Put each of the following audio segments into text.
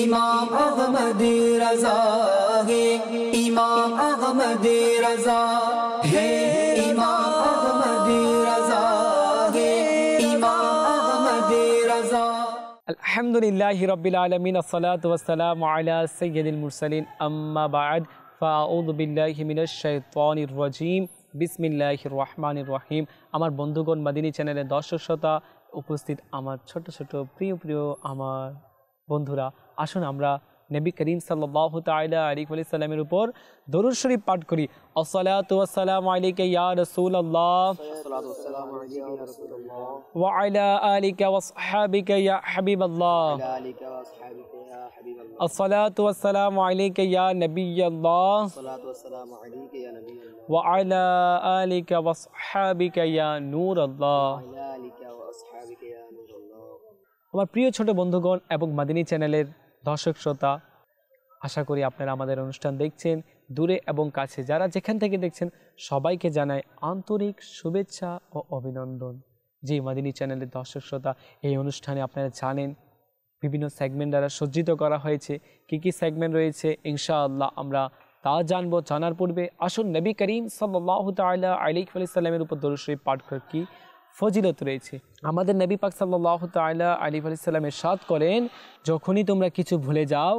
ইমাম আহমদ রাজা ইমাম আহমদ রাজা হে, ইমাম আহমদ রাজা ইমাম আহমদ রাজা। আলহামদুলিল্লাহ রবিল আলমিন, আসসালাত ওয়াসালাম আলা সৈয়দুল মুরসালিন। আম্মা বাদ রাজিম। বিসমিল্লাহির রহমানির রহিম। আমার বন্ধুগণ, মাদিনী চ্যানেলের দর্শক শ্রোতা উপস্থিত আমার ছোট ছোট, প্রিয় প্রিয়, আমার বন্ধুরা আসুন আমরা নবী করিম সাল্লাহ তাইলা আলিক আলি সাল্লামের উপর দরুদ শরীফ পাঠ করি আসসালাতু ওয়াসসালামু আলাইকা ইয়া রাসূলুল্লাহ ওয়া আলা আলিকা ওয়া আসহাবিকা ইয়া হাবিবাল্লাহ آلك وأصحابك يا حبيب الله الصلاة والسلام عليك يا نبي الله الصلاة والسلام عليك يا نبي الله وعلى آلك وصحابك يا نور الله وعلى آلك وأصحابك يا نور الله আমার প্রিয় ছোট বন্ধুগণ এবং মাদিনী চ্যানেলের দর্শক শ্রোতা, আশা করি আপনারা আমাদের অনুষ্ঠান দেখছেন দূরে এবং কাছে। যারা যেখান থেকে দেখছেন, সবাইকে জানাই আন্তরিক শুভেচ্ছা ও অভিনন্দন। যে মাদিনী চ্যানেলের দর্শক শ্রোতা, এই অনুষ্ঠানে আপনারা জানেন বিভিন্ন সেগমেন্ট দ্বারা সজ্জিত করা হয়েছে। কি কি সেগমেন্ট রয়েছে, ইনশাআল্লাহ আমরা তা জানব, জানার পূর্বে আসুন নবী করিম সাল্লাহ তাল্লাহ আলিক আলি সাল্লামের উপর দরুশরীফ পাঠ কি ফজিলত রয়েছে। আমাদের নবী পাক সাল্লাহ তাল্লাহ আলী আলি সাল্লামের সাদ করেন, যখনই তোমরা কিছু ভুলে যাও,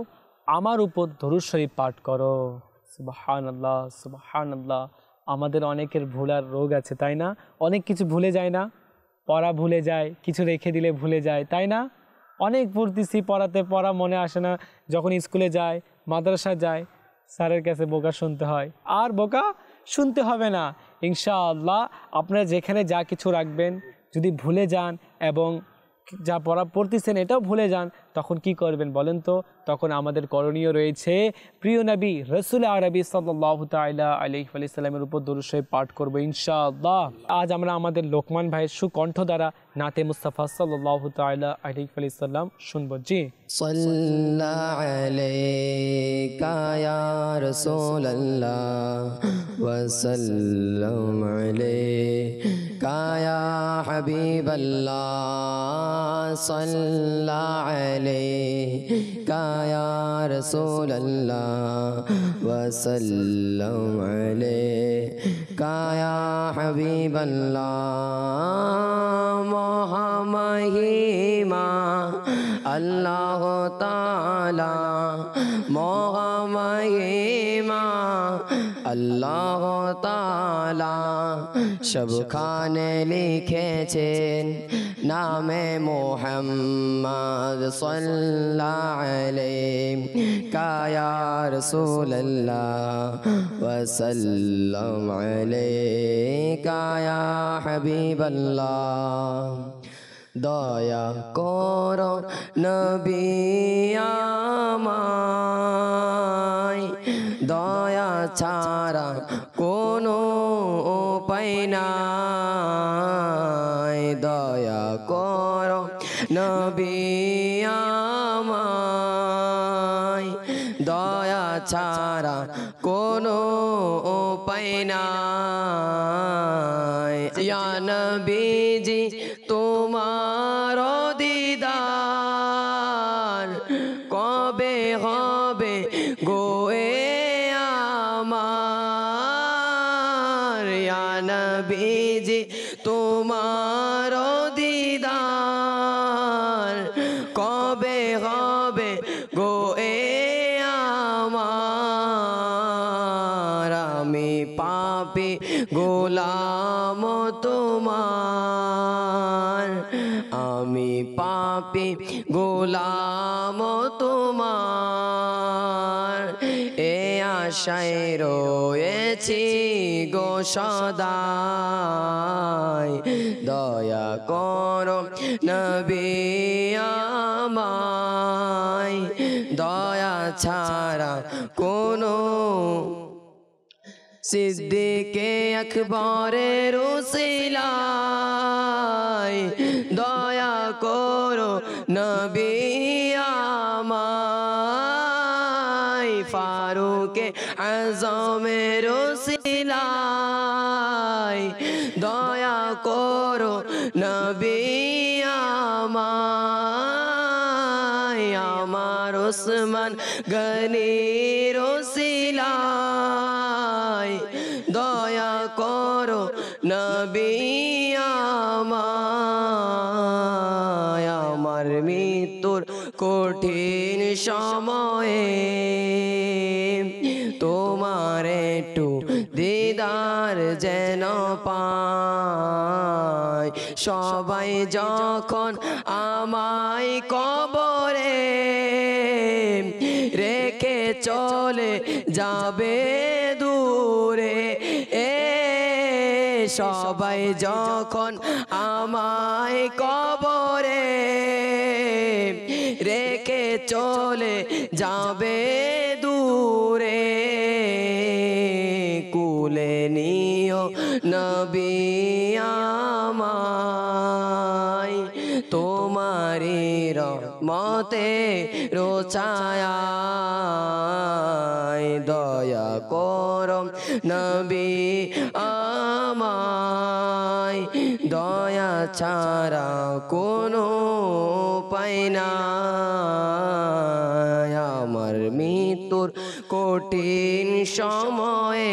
আমার উপর দরুদ শরীফ পাঠ করো। সুবাহান আল্লাহ সুবাহান আল্লাহ আমাদের অনেকের ভুলার রোগ আছে, তাই না? অনেক কিছু ভুলে যায় না? পড়া ভুলে যায়, কিছু রেখে দিলে ভুলে যায়, তাই না? অনেক পড়তেছি, পড়াতে পড়া মনে আসে না। যখন স্কুলে যায় মাদ্রাসা যায়, স্যারের কাছে বোকা শুনতে হয়। আর বোকা শুনতে হবে না। ইনশাআল্লাহ আপনারা যেখানে যা কিছু রাখবেন, যদি ভুলে যান এবং যা পড়া, পড়তেছেন এটাও ভুলে যান, তখন কি করবেন বলেন তো? তখন আমাদের করণীয় রয়েছে, প্রিয় নবী, রসুল আরবি সাল্লাহ তাল্লাহ আলহিসাল্লামের উপর দুরুসই পাঠ করব ইনশাআল্লাহ। আজ আমরা আমাদের লোকমান ভাইয়ের সুকণ্ঠ দ্বারা নাতে মুস্তাফা সাল্লাহ তাল্লাহ আলহিসাল্লাম শুনব। জি। সাল্লাহ وسلم عليك يا حبيب الله. صلى عليك يا رسول الله. وسلم عليك يا حبيب الله. مهمهما الله تعالى. مهمهما আল্লাহ তালা সবখানে লিখেছেন নামে মোহাম্মদ সাল্লাহ কায়া রসুল্লাহ ওয়াসাল্লাম কায়া হাবিবাল্লাহ দয়া কর নবী দয়া ছাড়া কোনো নাই। দয়া কর নবী দয়া ছাড়া কোনো উপায় নাই। ইয়া নবীজি পাপি গোলাম তোমার। আমি পাপে গোলাম তোমার। এ আশায় রয়েছি গো সদাই। দয়া করো নবী আমায়। দয়া ছাড়া কোনো সিদ্দিকে আকবরের উসিলায় দয়া করো নবী আমায়। ফারুকে আজমের উসিলায় দয়া করো নবী আমায়। আমার ওসমান গনির কঠিন সময়ে তোমার একটু দিদার যেন পায়। সবাই যখন আমায় কবরে রেখে চলে যাবে দূরে, এ সবাই যখন আমায় কবরে চলে যাবে দূরে। কুলে নিও নবী আমায়। তোমারি মতে রোচায় দয়া করম নবী আমায়। দয়া ছাড়া কোনো পাই না আমার মৃত্যুর কঠিন সময়ে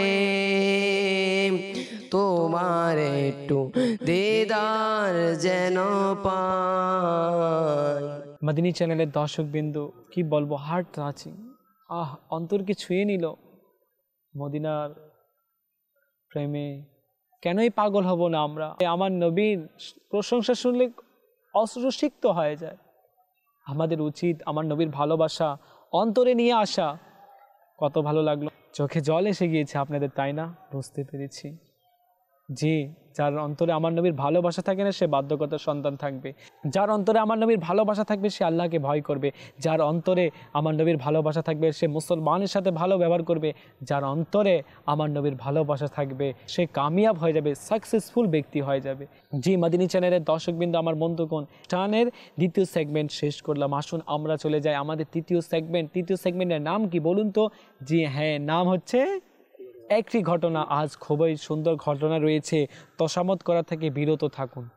তোমার একটু দিদার যেন পায় মাদিনী চ্যানেলের দর্শক বিন্দু কি বলব হার্ট টাচিং আহ অন্তরকে ছুঁয়ে নিল। মদিনার প্রেমে কেনই পাগল হব না আমরা? আমার নবীর প্রশংসা শুনলে অশ্রুসিক্ত হয়ে যায়। আমাদের উচিত, আমার নবীর ভালোবাসা অন্তরে নিয়ে আসা। কত ভালো লাগল। চোখে জল এসে গিয়েছে আপনাদের, তাই না? বুঝতে পেরেছি। জি। যার অন্তরে আমার নবীর ভালোবাসা থাকে না, সে বাধ্যকতার সন্তান থাকবে। যার অন্তরে আমার নবীর ভালোবাসা থাকবে, সে আল্লাহকে ভয় করবে। যার অন্তরে আমার নবীর ভালোবাসা থাকবে, সে মুসলমানের সাথে ভালো ব্যবহার করবে। যার অন্তরে আমার নবীর ভালোবাসা থাকবে, সে কামিয়াব হয়ে যাবে সাকসেসফুল ব্যক্তি হয়ে যাবে। জি মাদিনী চ্যানেলের দর্শকবৃন্দ, আমার বন্ধুগণ, টানের দ্বিতীয় সেগমেন্ট শেষ করলাম। আসুন আমরা চলে যাই আমাদের তৃতীয় সেগমেন্ট তৃতীয় সেগমেন্টের নাম কি বলুন তো? জি হ্যাঁ নাম হচ্ছে একটি ঘটনা আজ খুবই সুন্দর ঘটনা রয়েছে। তসামত করা থেকে বিরত থাকুন।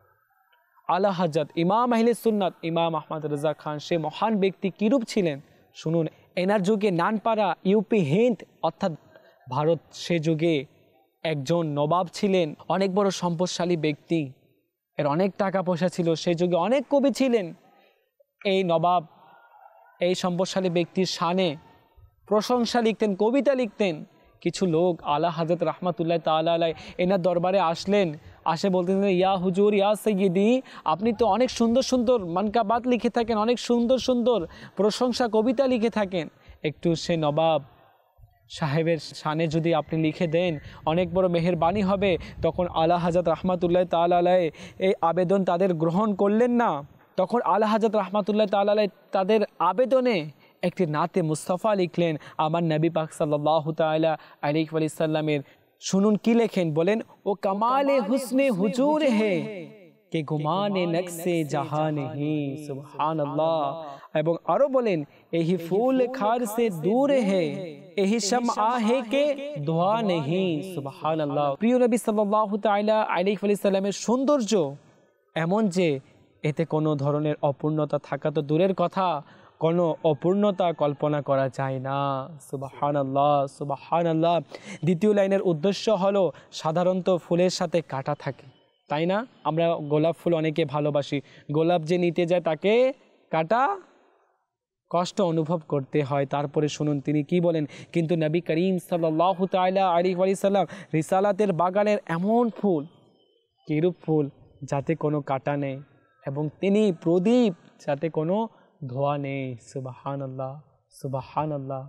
আলা হাজাত ইমাম আহলে সুন্নাত, ইমাম আহমদ রাজা খান, সে মহান ব্যক্তি কিরূপ ছিলেন? শুনুন, এনার যুগে নানপাড়া, ইউপি, হিন্দ, অর্থাৎ ভারত, সে যুগে একজন নবাব ছিলেন, অনেক বড় সম্পদশালী ব্যক্তি। এর অনেক টাকা পয়সা ছিল, সে যুগে অনেক কবি ছিলেন। এই নবাব, এই সম্পদশালী ব্যক্তির শানে প্রশংসা লিখতেন, কবিতা লিখতেন। কিছু লোক আলা হাজরত রহমাতুল্লাহ তালাই এনার দরবারে আসলেন, আসে বলতেন ইয়া হুজুর, ইয়া সৈয়দি আপনি তো অনেক সুন্দর সুন্দর মানকাবাত লিখে থাকেন, অনেক সুন্দর সুন্দর প্রশংসা কবিতা লিখে থাকেন। একটু সে নবাব সাহেবের শানে যদি আপনি লিখে দেন, অনেক বড় মেহেরবানি হবে, তখন আলা হাজরত রহমাতুল্লাহ তালাই এই আবেদন তাদের গ্রহণ করলেন না। তখন আলা হাজরত রহমাতুল্লাহ তালাই তাদের আবেদনে একটি নাতে মুস্তফা লিখলেন আমার নবী পাক সাল্লাহ তালা আলিক আলি সাল্লামের শুনুন কি লেখেন? বলেন ও কামালে হুসনে হুজুর হে কে গুমানে নকশে সুবহান আল্লাহ এবং আরও বলেন ফুল খার সে দূর হে শম আহে কে দোয়া নেহি সুবহান আল্লাহ প্রিয় নবী সাল্লাল্লাহু তাআলা আলাইহি সৌন্দর্য এমন যে এতে কোনো ধরনের অপূর্ণতা থাকা তো দূরের কথা কোনো অপূর্ণতা কল্পনা করা যায় না। সুবাহান আল্লাহ সুবাহান আল্লাহ দ্বিতীয় লাইনের উদ্দেশ্য হলো সাধারণত ফুলের সাথে কাটা থাকে। তাই না? আমরা গোলাপ ফুল অনেকে ভালোবাসি। গোলাপ যে নিতে যায় তাকে কাটা কষ্ট অনুভব করতে হয়। তারপরে শুনুন, তিনি কি বলেন, কিন্তু নবী করিম সাল্লাহ তাইলা আলী আলি সাল্লাম রিসালাতের বাগানের এমন ফুল, কিরূপ ফুল যাতে কোনো কাটা নেই এবং তিনি প্রদীপ যাতে কোনো ধোয়া নেই সুবাহান আল্লাহ সুবাহান আল্লাহ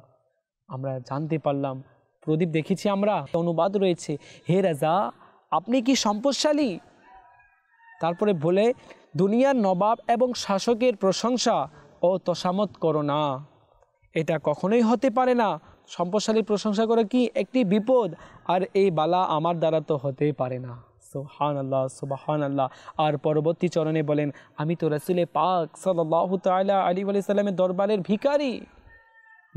আমরা জানতে পারলাম। প্রদীপ দেখেছি আমরা অনুবাদ রয়েছে। হে রাজা, আপনি কি সম্পদশালী? তারপরে বলে, দুনিয়ার নবাব এবং শাসকের প্রশংসা ও তসামত করো না। এটা কখনোই হতে পারে না। সম্পদশালীর প্রশংসা করে কি একটি বিপদ? আর এই বালা আমার দ্বারা তো হতেই পারে না। সুহান আল্লাহ আল্লাহ আর পরবর্তী চরণে বলেন, আমি তো রসুলে পাক সাল্লাহ তালা আলী আলি সাল্লামের দরবারের ভিকারি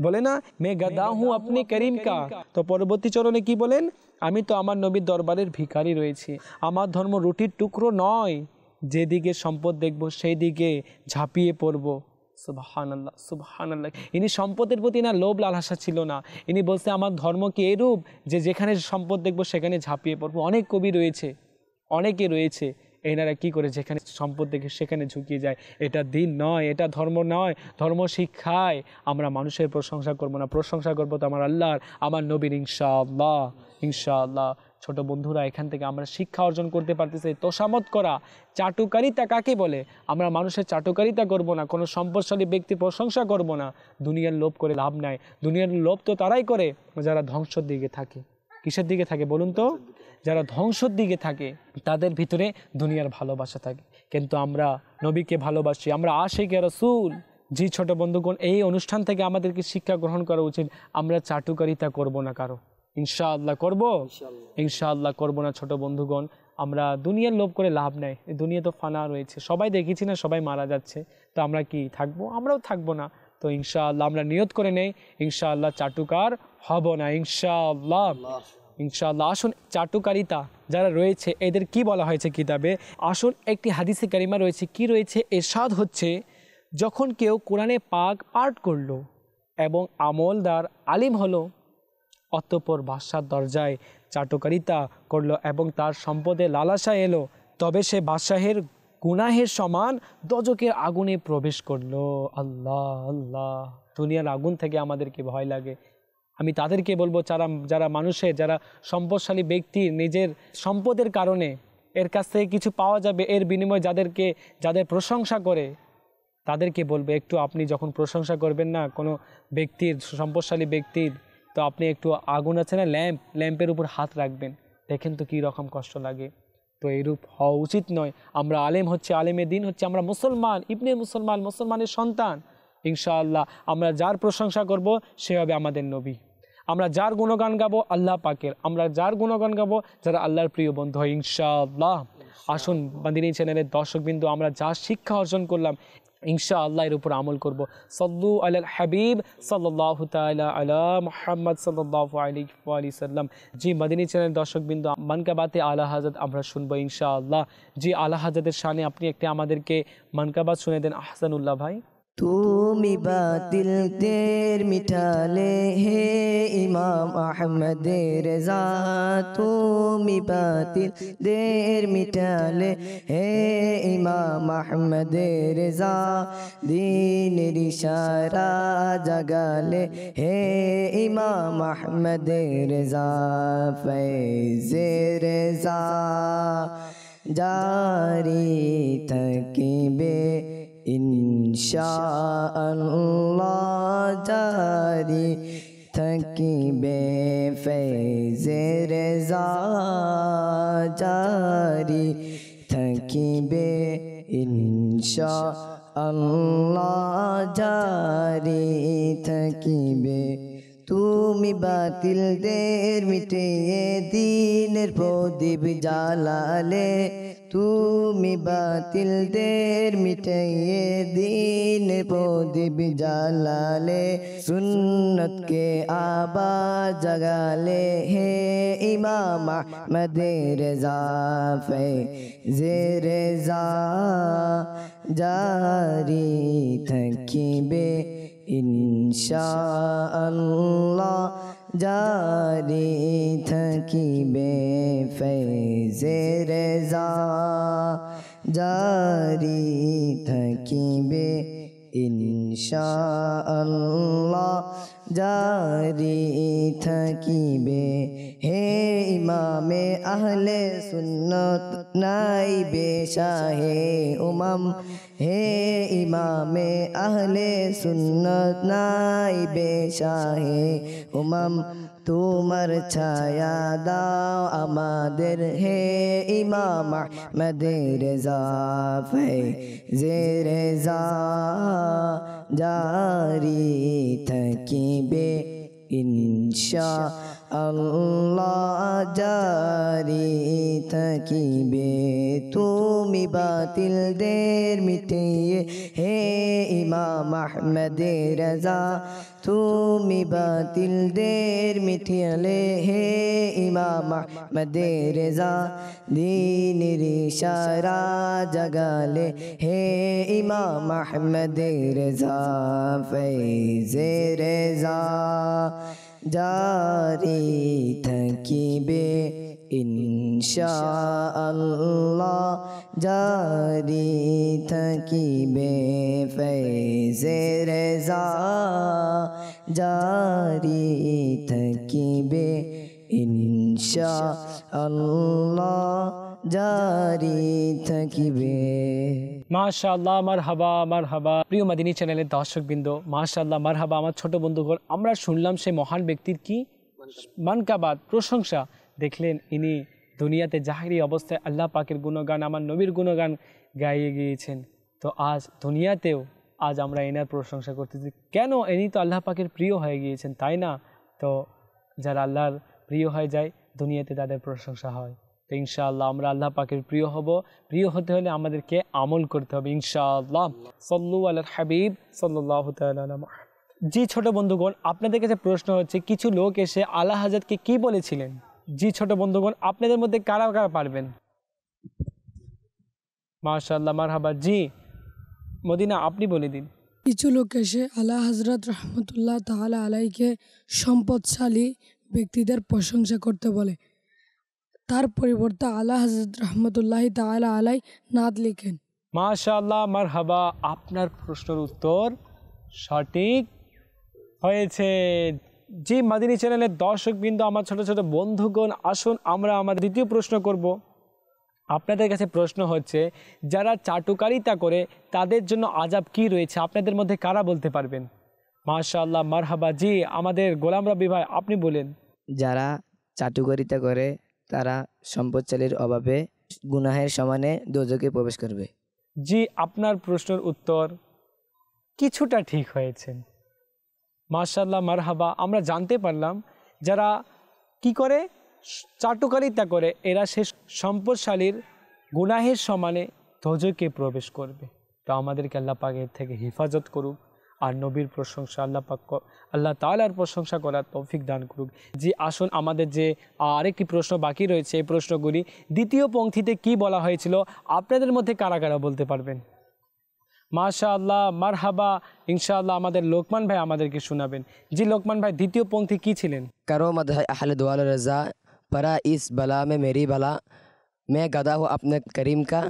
বলে না, মে গাদা হুঁ আপনি করিম কা। তো পরবর্তী চরণে কি বলেন, আমি তো আমার নবীর দরবারের ভিকারি রয়েছি। আমার ধর্ম রুটির টুকরো নয়। যেদিকে সম্পদ দেখব সেই দিকে ঝাঁপিয়ে পড়ব। সুবহান আল্লাহ সুবহান আল্লাহ ইনি সম্পদের প্রতি না লোভ লালসা ছিল না। ইনি বলছে, আমার ধর্ম কি এরূপ যে যেখানে সম্পদ দেখব, সেখানে ঝাঁপিয়ে পড়ব? অনেক কবি রয়েছে। অনেকে রয়েছে এনারা কি করে যেখানে সম্পদ দেখে সেখানে ঝুঁকিয়ে যায়। এটা দিন নয়, এটা ধর্ম নয়, ধর্ম শিক্ষায় আমরা মানুষের প্রশংসা করব না। প্রশংসা করব তো আমার আল্লাহর, আমার নবীর, ইনশাআল্লাহ ইনশাআল্লাহ। ছোট বন্ধুরা, এখান থেকে আমরা শিক্ষা অর্জন করতে পারতেছি তোষামত করা। চাটুকারিতা কাকে বলে? আমরা মানুষের চাটুকারিতা করব না, কোনো সম্পদশালী ব্যক্তির প্রশংসা করব না। দুনিয়ার লোভ করে লাভ নাই। দুনিয়ার লোভ তো তারাই করে, যারা ধ্বংসর দিকে থাকে। কিসের দিকে থাকে বলুন তো? যারা ধ্বংসর দিকে থাকে তাদের ভিতরে দুনিয়ার ভালোবাসা থাকে। কিন্তু আমরা নবীকে ভালোবাসি আমরা আশেকে রসুল। জি ছোট বন্ধুগণ এই অনুষ্ঠান থেকে আমাদেরকে শিক্ষা গ্রহণ করা উচিত। আমরা চাটুকারিতা করব না কারও। ইনশাআল্লাহ করব? ইনশাআল্লাহ। করব না ছোট বন্ধুগণ। আমরা দুনিয়ার লোভ করে লাভ নেই। এই দুনিয়া তো ফানা রয়েছে। সবাই দেখেছি না সবাই মারা যাচ্ছে। তো আমরা কি থাকব? আমরাও থাকব না। তো ইনশাআল্লাহ আমরা নিয়ত করে নেই ইনশাআল্লাহ চাটুকার হব না ইনশাআল্লাহ। ইনশাআল্লাহ। আসুন, চাটুকারিতা যারা রয়েছে, এদের কি বলা হয়েছে কিতাবে? আসুন, একটি হাদিসে কারিমা রয়েছে। কি রয়েছে? এরশাদ হচ্ছে, যখন কেউ কোরআনে পাক পাঠ করল এবং আমলদার আলিম হলো, অতঃপর বাদশার দরজায় চাটুকারিতা করল এবং তার সম্পদে লালাসা এলো, তবে সে বাদশাহের গুনাহের সমান দজকের আগুনে প্রবেশ করল। আল্লাহ আল্লাহ। দুনিয়ার আগুন থেকে আমাদেরকে ভয় লাগে। আমি তাদেরকে বলব, যারা যারা মানুষের যারা সম্পদশালী ব্যক্তির নিজের সম্পদের কারণে এর কাছ থেকে কিছু পাওয়া যাবে, এর বিনিময়ে যাদেরকে, যাদের প্রশংসা করে, তাদেরকে বলবে, একটু আপনি যখন প্রশংসা করবেন না, কোনো ব্যক্তির, সম্পদশালী ব্যক্তির, তো আপনি একটু আগুন আছে না, ল্যাম্প, ল্যাম্পের উপর হাত রাখবেন। দেখেন তো কী রকম কষ্ট লাগে। তো এইরূপ হওয়া উচিত নয়। আমরা আলেম হচ্ছে, আলেমের দিন হচ্ছে, আমরা মুসলমান, ইবনে মুসলমান, মুসলমানের সন্তান। ইনশাআল্লাহ আমরা যার প্রশংসা করব, সে হবে আমাদের নবী। আমরা যার গুণগান গাবো আল্লাহ পাকের। আমরা যার গুণগান গাবো যারা আল্লাহর প্রিয় বন্ধু হয় ইনশাআল্লাহ। আসুন বান্দিনী চ্যানেলের দর্শকবিন্দু আমরা যা শিক্ষা অর্জন করলাম ইনশা আল্লাহ এর উপর আমল করব। সল্লু আল হাবিব সাল্লাহ তালা আলা মোহাম্মদ সাল্লাহ আলী সাল্লাম। জি মদিনী চ্যানেল দর্শকবৃন্দ মানকাবাতে আলা হাজত আমরা শুনব ইনশা আল্লাহ জি আলা হাজতের শানে আপনি একটি আমাদেরকে মানকাবাত শুনে দেন আহসানুল্লাহ ভাই। তুমি বাতিল দের মিঠালে হে ইমাম আহমদ রেজা, তুমি বাতিল দের মিঠালে হে ইমাম আহমদ রেজা দিনের ইশারা জাগালে হে ইমাম আহমদ রেজা ফৈজ রেজা, জারি থাকিবে ইনশাআল্লাহ জারি, থাকিবে ফৈজে রেজা জারি থাকিবে ইনশাআল্লাহ জারি থাকিবে তুমি বাতিল দের মিটিয়ে দিনের প্রদীপ জ্বালালে তুমি বাতিল দের মিটিয়ে দিনের প্রদীপ জ্বালালে সুন্নত কে আবার জাগালে হে ইমাম আহমদ রেজা, ফে জে রেজা জারি থাকিবে ইনশাআল্লাহ জারি থাকিবে ফৈজে রেজা জারি থাকিবে ইনশাআল্লাহ জারি থাকিবে হে ইমামে আহলে সুন্নত নাই বেশাহে উমাম হে ইমামে আহলে সুন্নত নাই বেশাহে উমাম তোমার ছায়া দাও আমাদের হে ইমাম আহমদ রেজা ফে জে রেজা জারি থাকিবে ইনশা আল্লাহ জারি থাকিবে তুমি বাতিল দের মিটিয়ে হে ইমাম আহমদ রাজা তুমি বাতিল দের মিঠিয়ালে হে ইমাম আহমদ রেজা দিনের সারা জগালে হে ইমাম আহমদ রেজা ফৈজে রেজা জারি থাকিবে ইনশা আল্লাহ জারি থাকিবে ফৈজে রেজা জারি থাকিবে ইনশা আল্লাহ জারি থাকিবে মাশাআল্লাহ মার হাবা মার হাবা প্রিয় মাদিনী চ্যানেলের দর্শকবৃন্দ, মাশাআল্লাহ মার হাবা আমার ছোট বন্ধুগণ, আমরা শুনলাম সেই মহান ব্যক্তির কি মানকাবাদ, প্রশংসা। দেখলেন ইনি দুনিয়াতে জাহিরি অবস্থায় আল্লাহ পাকের গুণগান, আমার নবীর গুণগান গাইয়ে গিয়েছেন। তো আজ দুনিয়াতেও আজ আমরা এনার প্রশংসা করতেছি। কেন ইনি তো আল্লাহ পাকের প্রিয় হয়ে গিয়েছেন, তাই না? তো যারা আল্লাহর প্রিয় হয়ে যায়, দুনিয়াতে তাদের প্রশংসা হয়। তো ইনশাআল্লাহ আমরা আল্লাহ পাকের প্রিয় হব। প্রিয় হতে হলে আমাদেরকে আমল করতে হবে ইনশাআল্লাহ। সল্লু আল্লাহ হাবিব সাল্লাহ জি ছোট বন্ধুগণ, আপনাদের কাছে প্রশ্ন হচ্ছে, কিছু লোক এসে আল্লাহ হাজাদকে কি বলেছিলেন? জি ছোট বন্ধুগণ, আপনাদের মধ্যে কারা কারা পারবেন? মাশাআল্লাহ, মারহাবা। জি, মদিনা, আপনি বলে দিন। কিছু লোক এসে আলা হজরত রহমতুল্লাহ তাহলে আলাইকে সম্পদশালী ব্যক্তিদের প্রশংসা করতে বলে। তার পরিবর্তে আলা হজরত রহমতুল্লাহ তাহলে আলাই নাদ লিখেন। মাশাআল্লাহ মারহাবা আপনার প্রশ্নের উত্তর সঠিক হয়েছে। জি মাদিনী চ্যানেলের দর্শকবৃন্দ আমার ছোট ছোট বন্ধুগণ আসুন আমরা আমার দ্বিতীয় প্রশ্ন করব। আপনাদের কাছে প্রশ্ন হচ্ছে যারা চাটুকারিতা করে তাদের জন্য আজাব কি রয়েছে? আপনাদের মধ্যে কারা বলতে পারবেন? মাশাআল্লাহ মারহাবা জি আমাদের গোলাম রবি ভাই আপনি বলেন। যারা চাটুকারিতা করে তারা সম্পদশালীর অভাবে গুনাহের সমানে দোজকে প্রবেশ করবে। জি, আপনার প্রশ্নের উত্তর কিছুটা ঠিক হয়েছেন মার্শাল্লাহ মারহাবা, আমরা জানতে পারলাম যারা কি করে? চাটুকারিতা করে, এরা সে সম্পদশালীর গুনাহের সমানে ধোজকে প্রবেশ করবে। তো আমাদেরকে আল্লাহ পাকের থেকে হেফাজত করুক। আর নবীর প্রশংসা আল্লাহ পাক ক- আল্লাহ তালার প্রশংসা করার তৌফিক দান করুক জি আসুন আমাদের যে আরেকটি প্রশ্ন বাকি রয়েছে এই প্রশ্নগুলি দ্বিতীয় পংক্তিতে কি বলা হয়েছিল আপনাদের মধ্যে কারা কারা বলতে পারবেন মাশা আল্লাহ মারহাবা ইনশাআল্লাহ আমাদের লোকমান ভাই আমাদেরকে শোনাবেন জি লোকমান ভাই দ্বিতীয় পংক্তি কি ছিলেন करो मद है अहल दुआल रज़ा परा इस बला में मेरी बला मैं गदा हूँ अपने करीम का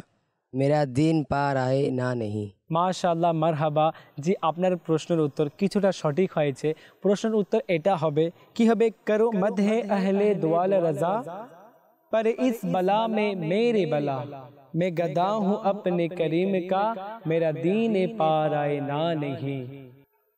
मेरा दिन पार आए ना नहीं মাশাআল্লাহ মারহাবা জি আপনার প্রশ্নের উত্তর কিছুটা সঠিক হয়েছে প্রশ্নের উত্তর এটা হবে কি হবে করো মধ্যে আহলে দোয়াল রাজা पर इस बला में मेरे बला मैं गदा हूँ अपने करीम का मेरा दीन पार आए ना नहीं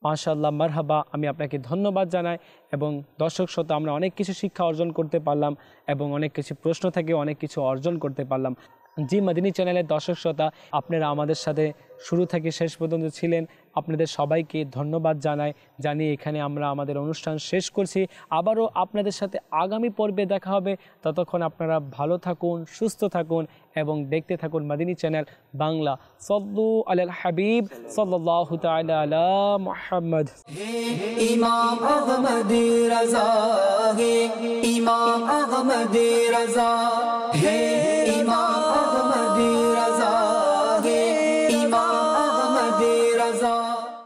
মাশাল্লাহ মারহাবা আমি আপনাকে ধন্যবাদ জানাই এবং দর্শক শ্রোতা আমরা অনেক কিছু শিক্ষা অর্জন করতে পারলাম এবং অনেক কিছু প্রশ্ন থেকে অনেক কিছু অর্জন করতে পারলাম জি মাদিনী চ্যানেলের দর্শক শ্রোতা আপনারা আমাদের সাথে শুরু থেকে শেষ পর্যন্ত ছিলেন। আপনাদের সবাইকে ধন্যবাদ জানাই। জানিয়ে এখানে আমরা আমাদের অনুষ্ঠান শেষ করছি। আবারও আপনাদের সাথে আগামী পর্বে দেখা হবে। ততক্ষণ আপনারা ভালো থাকুন, সুস্থ থাকুন এবং দেখতে থাকুন মাদিনী চ্যানেল বাংলা। সল্লু আল হাবিব সাল্লাহ ইমাম